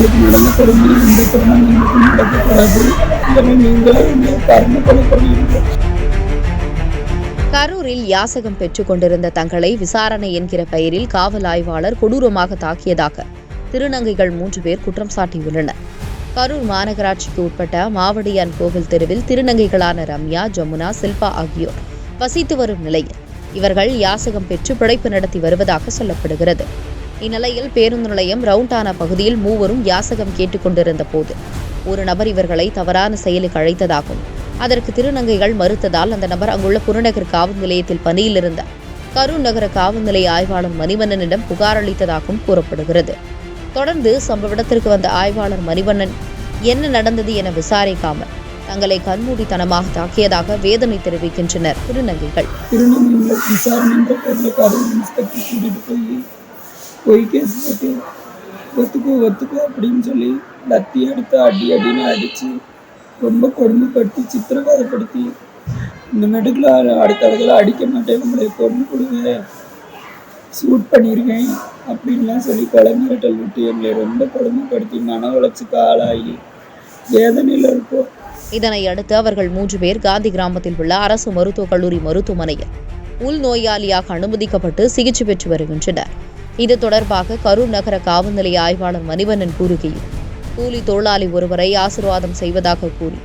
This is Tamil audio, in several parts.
நடந்த கொடுமை இந்த திருமணம் எங்களுக்கு நடக்கக்கூடாது இதனை நீங்களே என்னை கரூரில் யாசகம் பெற்றுக் கொண்டிருந்த தங்களை விசாரணை என்கிற பெயரில் காவல் ஆய்வாளர் கொடூரமாக தாக்கியதாக திருநங்கைகள் மூன்று பேர் குற்றம் சாட்டியுள்ளனர். கரூர் மாநகராட்சிக்கு உட்பட்ட மாவடியான் கோவில் தெருவில் திருநங்கைகளான ரம்யா ஜமுனா சில்பா ஆகியோர் வசித்து வரும் நிலையில் இவர்கள் யாசகம் பெற்று பிழைப்பு நடத்தி வருவதாக சொல்லப்படுகிறது. இந்நிலையில் பேருந்து நிலையம் ரவுண்டானா பகுதியில் மூவரும் யாசகம் கேட்டுக்கொண்டிருந்த போது ஒரு நபர் இவர்களை தவறான செயலுக்கு அழைத்ததாகும் அதற்கு திருநங்கைகள் மறுத்ததால் அந்த நபர் அங்குள்ள புறநகர் காவல் நிலையத்தில் பணியில் இருந்த கரூர் நகர காவல் நிலைய ஆய்வாளர் மணிவண்ணனிடம் புகார் அளித்ததாகவும் கூறப்படுகிறது. தொடர்ந்து சம்பவ இடத்திற்கு வந்த ஆய்வாளர் மணிவண்ணன் என்ன நடந்தது என விசாரிக்காமல் தங்களை கண்மூடித்தனமாக தாக்கியதாக வேதனை தெரிவிக்கின்றனர் திருநங்கைகள். போய் பொய் கேஸ் போட்டு ஒத்துக்கோ ஒத்துக்கோ அப்படின்னு சொல்லி லத்தி எடுத்து அடி அடின்னு அடித்து ரொம்ப கொடுமைப்படுத்தி சித்திரவதைப்படுத்தி இந்த மெடுக்கில் அடுத்த இடத்துல அடிக்க மாட்டேன் உங்களை பொண்ணு கொடுங்க சூட் பண்ணியிருக்கேன் அப்படின்லாம் சொல்லி குழந்தைகிட்ட விட்டு எங்களை ரொம்ப கொடுமைப்படுத்தி மன உளைச்சுக்கு ஆளாகி வேதனையில் இருப்போம். இதனை அடுத்து அவர்கள் மூன்று பேர் காந்தி கிராமத்தில் உள்ள அரசு மருத்துவக் கல்லூரி மருத்துவமனையில் உள்நோயாளியாக அனுமதிக்கப்பட்டு சிகிச்சை பெற்று வருகின்றனர். இது தொடர்பாக கரூர் நகர காவல் நிலைய ஆய்வாளர் மணிவண்ணன் கூறுகையில் கூலி தொழிலாளி ஒருவரை ஆசீர்வாதம் செய்வதாக கூறி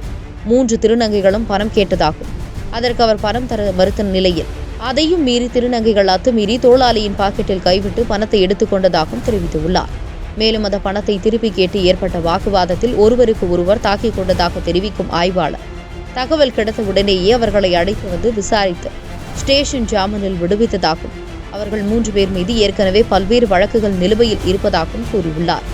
மூன்று திருநங்கைகளும் பணம் கேட்டதாகும். அதற்கு அவர் பணம் தர மறுத்த நிலையில் அதையும் மீறி திருநங்கைகள் அத்துமீறி தொழிலாளியின் பாக்கெட்டில் கைவிட்டு பணத்தை எடுத்துக்கொண்டதாகவும் தெரிவித்துள்ளார். மேலும் அந்த பணத்தை திருப்பி கேட்டு ஏற்பட்ட வாக்குவாதத்தில் ஒருவருக்கு ஒருவர் தாக்கிக் கொண்டதாக தெரிவிக்கும் ஆய்வாளர் தகவல் கிடைத்த உடனேயே அவர்களை அழைத்து வந்து விசாரித்து ஸ்டேஷன் ஜாமீனில் விடுவித்ததாகவும் அவர்கள் மூன்று பேர் மீது ஏற்கனவே பல்வேறு வழக்குகள் நிலுவையில் இருப்பதாகவும் கூறியுள்ளார்.